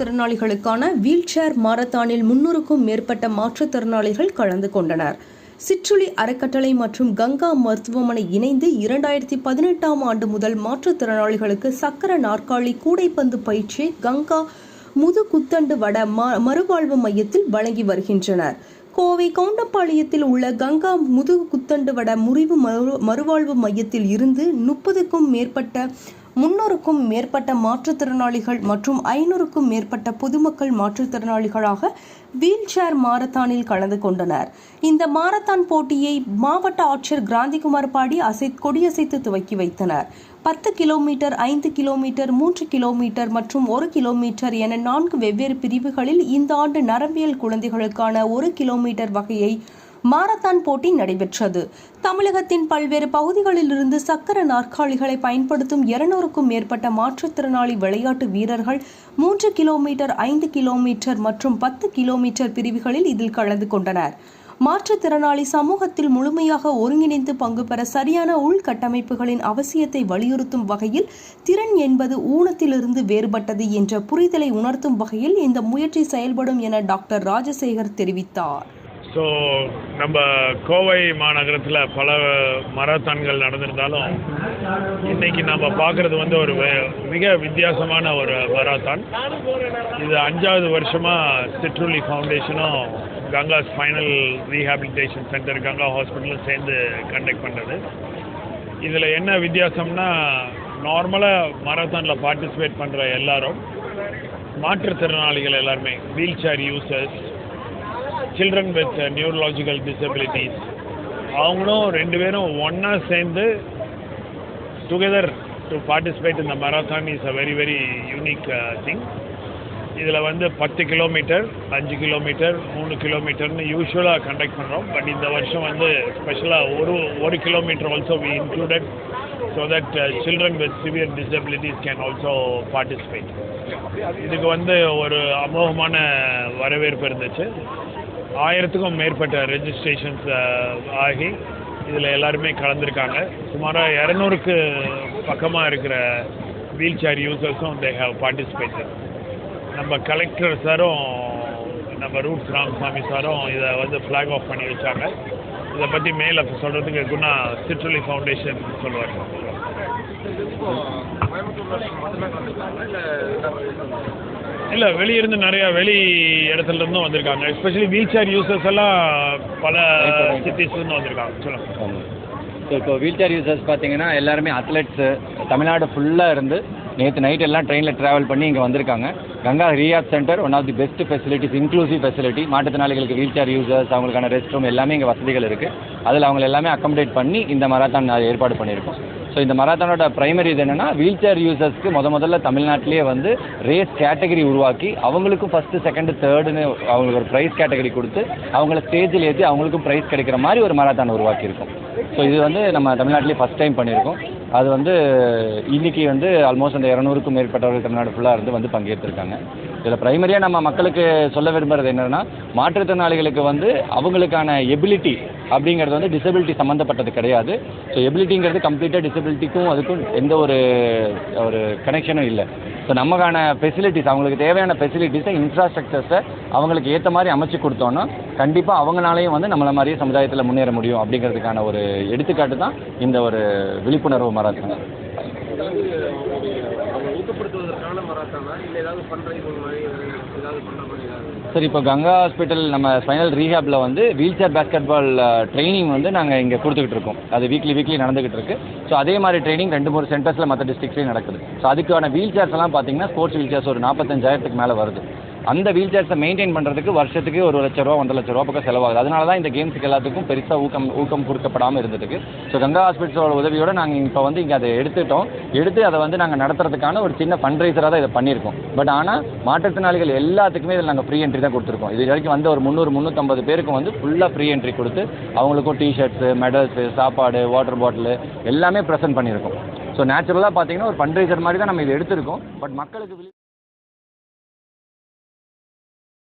மாற்றுத்திறனாளிகளுக்கான wheel chair மாரத்தானில் முன்னூறுக்கும் மேற்பட்ட மாற்றுத்திறனாளிகள் கலந்து கொண்டனர். சிற்றுளி அறக்கட்டளை மற்றும் கங்கா மருத்துவமனை இணைந்து இரண்டாயிரத்தி பதினெட்டாம் ஆண்டு முதல் மாற்றுத்திறனாளிகளுக்கு சக்கர நாற்காலி கூடைப்பந்து பயிற்சி கங்கா முதுகுத்தண்டு வட ம- மறுவாழ்வு மையத்தில் வழங்கி வருகின்றனர். கோவை கவுண்டம்பாளையத்தில் உள்ள கங்கா முதுகு குத்தண்டு வட முறிவு மறுவாழ்வு மையத்தில் இருந்து முப்பதுக்கும் மேற்பட்ட முன்னூறுக்கும் மேற்பட்ட மாற்றுத்திறனாளிகள் மற்றும் ஐநூறுக்கும் மேற்பட்ட பொதுமக்கள் மாற்றுத்திறனாளிகளாக வீல் சேர் மாரத்தானில் கலந்து கொண்டனர். இந்த மாரத்தான் போட்டியை மாவட்ட ஆட்சியர் கிராந்திகுமார் பாடி அசை கொடியசைத்து துவக்கி வைத்தனர். பத்து கிலோமீட்டர் ஐந்து கிலோமீட்டர் மூன்று கிலோமீட்டர் மற்றும் ஒரு கிலோமீட்டர் என நான்கு வெவ்வேறு பிரிவுகளில் இந்த ஆண்டு நரம்பியல் குழந்தைகளுக்கான ஒரு கிலோமீட்டர் வகையை மாரத்தான் போட்டி நடைபெற்றது. தமிழகத்தின் பல்வேறு பகுதிகளிலிருந்து சக்கர நாற்காலிகளை பயன்படுத்தும் இருநூறுக்கும் மேற்பட்ட மாற்றுத்திறனாளி விளையாட்டு வீரர்கள் மூன்று கிலோமீட்டர் ஐந்து கிலோமீட்டர் மற்றும் பத்து கிலோமீட்டர் பிரிவுகளில் இதில் கலந்து கொண்டனர். மாற்றுத்திறனாளி சமூகத்தில் முழுமையாக ஒருங்கிணைந்து பங்கு பெற சரியான உள்கட்டமைப்புகளின் அவசியத்தை வலியுறுத்தும் வகையில் திறன் என்பது ஊனத்திலிருந்து வேறுபட்டது என்ற புரிதலை உணர்த்தும் வகையில் இந்த முயற்சி செயல்படும் என டாக்டர் ராஜசேகர் தெரிவித்தார். ஸோ நம்ம கோவை மாநகரத்தில் பல மராத்தான்கள் நடந்திருந்தாலும் இன்னைக்கு நம்ம பார்க்குறது வந்து ஒரு மிக வித்தியாசமான ஒரு மராத்தான். இது அஞ்சாவது வருஷமாக சிற்றுலி ஃபவுண்டேஷனும் Ganga spinal rehabilitation centre Ganga ஹாஸ்பிட்டலும் சேர்ந்து கண்டக்ட் பண்ணுறது இதில் என்ன வித்தியாசம்னா நார்மலாக மராத்தானில் பார்ட்டிசிபேட் பண்ணுற எல்லாரும் மாற்றுத்திறனாளிகள் எல்லாருமே wheelchair users children with neurological disabilities அவங்களும் ரெண்டு பேரும் ஒன்றா சேர்ந்து டுகெதர் டு பார்ட்டிசிபேட் இந்த marathon is a very very unique thing இதில் வந்து பத்து கிலோமீட்டர் அஞ்சு கிலோமீட்டர் மூணு கிலோமீட்டர்னு யூஸ்வலாக கண்டக்ட் பண்ணுறோம் பட் இந்த வருஷம் வந்து ஸ்பெஷலாக ஒரு ஒரு kilometre also we included so that children with severe disabilities can also participate இதுக்கு வந்து ஒரு அமோகமான வரவேற்பு இருந்துச்சு. ஆயிரத்துக்கும் மேற்பட்ட ரெஜிஸ்ட்ரேஷன்ஸ் ஆகி இதில் எல்லாருமே கலந்துருக்காங்க. சுமாராக இரநூறுக்கு பக்கமாக இருக்கிற வீல் சேர் யூசர்ஸும் தே ஹாவ் பார்ட்டிசிபேட்டட் நம்ம கலெக்டர் சாரும் நம்ம ரூட் ராமசாமி சாரும் இதை வந்து ஃப்ளாக் ஆஃப் பண்ணி வச்சாங்க. இதை பற்றி மேலே சொல்கிறதுக்கு குணா சிற்றுளி ஃபவுண்டேஷன் சொல்லுவார். இல்லை வெளியிருந்து நிறையா வெளி இடத்துல இருந்தும் வந்திருக்காங்க. எஸ்பெஷலி வீல் சேர் யூசர்ஸ் எல்லாம் பல சிட்டிஸ்லேருந்து வந்திருக்காங்க. சொல்லுங்கள் ஸோ இப்போ வீல் சேர் யூசர்ஸ் பார்த்தீங்கன்னா எல்லாருமே அத்லெட்ஸு தமிழ்நாடு ஃபுல்லாக இருந்து நேற்று நைட் எல்லாம் ட்ரெயினில் ட்ராவல் பண்ணி இங்கே வந்திருக்காங்க. Ganga rehab centre one of the best facilities inclusive facility மாற்றுத்திறனாளிகளுக்கு வீல் சேர் யூசர்ஸ் அவங்களுக்கான ரெஸ்ட் ரூம் எல்லாமே இங்கே வசதிகள் இருக்குது அதில் அவங்க எல்லாமே அக்கமடேட் பண்ணி இந்த மராத்தான் ஏற்பாடு பண்ணியிருக்கோம். ஸோ இந்த மராத்தானோட ப்ரைமரி இது என்னென்னா வீல் சேர் யூசர்ஸ்க்கு முத முதல்ல தமிழ்நாட்டிலேயே வந்து ரேஸ் கேட்டகரி உருவாக்கி அவங்களுக்கும் ஃபஸ்ட்டு செகண்டு தேர்டுன்னு அவங்களுக்கு ஒரு ப்ரைஸ் கேட்டகரி கொடுத்து அவங்கள ஸ்டேஜில் ஏற்றி அவங்களுக்கும் ப்ரைஸ் கிடைக்கிற மாதிரி ஒரு மராத்தான் உருவாக்கியிருக்கோம். ஸோ இது வந்து நம்ம தமிழ்நாட்டிலே ஃபஸ்ட் டைம் பண்ணியிருக்கோம். அது வந்து இன்றைக்கி வந்து ஆல்மோஸ்ட் அந்த இரநூறுக்கும் மேற்பட்டவர்கள் தமிழ்நாடு ஃபுல்லாக இருந்து வந்து பங்கேற்றிருக்காங்க. இதில் ப்ரைமரியாக நம்ம மக்களுக்கு சொல்ல விரும்புறது என்னென்னா மாற்றுத்திறனாளிகளுக்கு வந்து அவங்களுக்கான எபிலிட்டி அப்படிங்கிறது வந்து டிசபிலிட்டி சம்மந்தப்பட்டது கிடையாது. ஸோ எபிலிட்டிங்கிறது கம்ப்ளீட்டாக டிசபிலிட்டிக்கும் அதுக்கும் எந்த ஒரு ஒரு கனெக்ஷனும் இல்லை. ஸோ நமக்கான ஃபெசிலிட்டிஸ் அவங்களுக்கு தேவையான ஃபெசிலிட்டிஸை இன்ஃப்ராஸ்ட்ரக்சர்ஸை அவங்களுக்கு ஏற்ற மாதிரி அமைச்சு கொடுத்தோன்னா கண்டிப்பாக அவங்களாலையும் வந்து நம்மளை மாதிரியே சமுதாயத்தில் முன்னேற முடியும் அப்படிங்கிறதுக்கான ஒரு எடுத்துக்காட்டு தான் இந்த ஒரு விழிப்புணர்வு மராத்தான். ஊக்கப்படுத்துவதற்கான மராத்தானா? இல்லை ஏதாவது பண்ணுற மாதிரி ஏதாவது பண்ணுற மாதிரி ஏதாவது? சார் இப்போ கங்கா ஹாஸ்பிட்டல் நம்ம ஃபைனல் ரீஹாப்பில் வந்து wheelchair basketball training வந்து நாங்கள் இங்கே கொடுத்துக்கிட்டு இருக்கோம். அது வீக்லி வீக்லி நடந்துகிட்டு இருக்கு. ஸோ அதே மாதிரி ட்ரைனிங் ரெண்டு மூணு சென்டர்ஸில் மற்ற டிஸ்ட்ரிக்ட்லேயும் நடக்குது. ஸோ அதுக்கான வீல் சேர்ஸ் எல்லாம் பார்த்தீங்கன்னா ஸ்போர்ட்ஸ் வீல் சேர்ஸ் ஒரு நாற்பத்தஞ்சாயிரத்துக்கு மேலே வருது. அந்த வீல் சேர்ஸை மெயின்டைன் பண்ணுறதுக்கு வருஷத்துக்கு ஒரு லட்ச ரூபா ஒன்றரை லட்ச ரூபா பக்கம் செலவாகுது. அதனால தான் இந்த கேம்ஸுக்கு எல்லாத்துக்கும் பெருசாக ஊக்கம் ஊக்கம் கொடுக்கப்படாமல் இருந்ததுக்கு. ஸோ கங்கா ஹாஸ்பிட்டலோட உதவியோட நாங்கள் இப்போ வந்து இங்கே அதை எடுத்துட்டோம். எடுத்து அதை வந்து நாங்கள் நடத்துறதுக்கான ஒரு சின்ன ஃபண்ட்ரைசராக தான் இதை பண்ணியிருக்கோம். பட் ஆனால் மாற்றுத்திறனாளிகள் எல்லாத்துக்குமே இதில் நாங்கள் ஃப்ரீ என்ட்ரி தான் கொடுத்துருக்கோம். இது வரைக்கும் வந்து ஒரு முந்நூறு முந்நூற்றம்பது பேருக்கு வந்து ஃபுல்லாக ஃப்ரீ என்ட்ரி கொடுத்து அவங்களுக்கும் டிஷர்ட்ஸு மெடல்ஸு சாப்பாடு வாட்டர் பாட்டிலு எல்லாமே ப்ரெசென்ட் பண்ணியிருக்கோம். ஸோ நேச்சுரலாக பார்த்தீங்கன்னா ஒரு ஃபண்ட்ரைசர் மாதிரி தான் நம்ம இதை எடுத்திருக்கோம். பட் மக்களுக்கு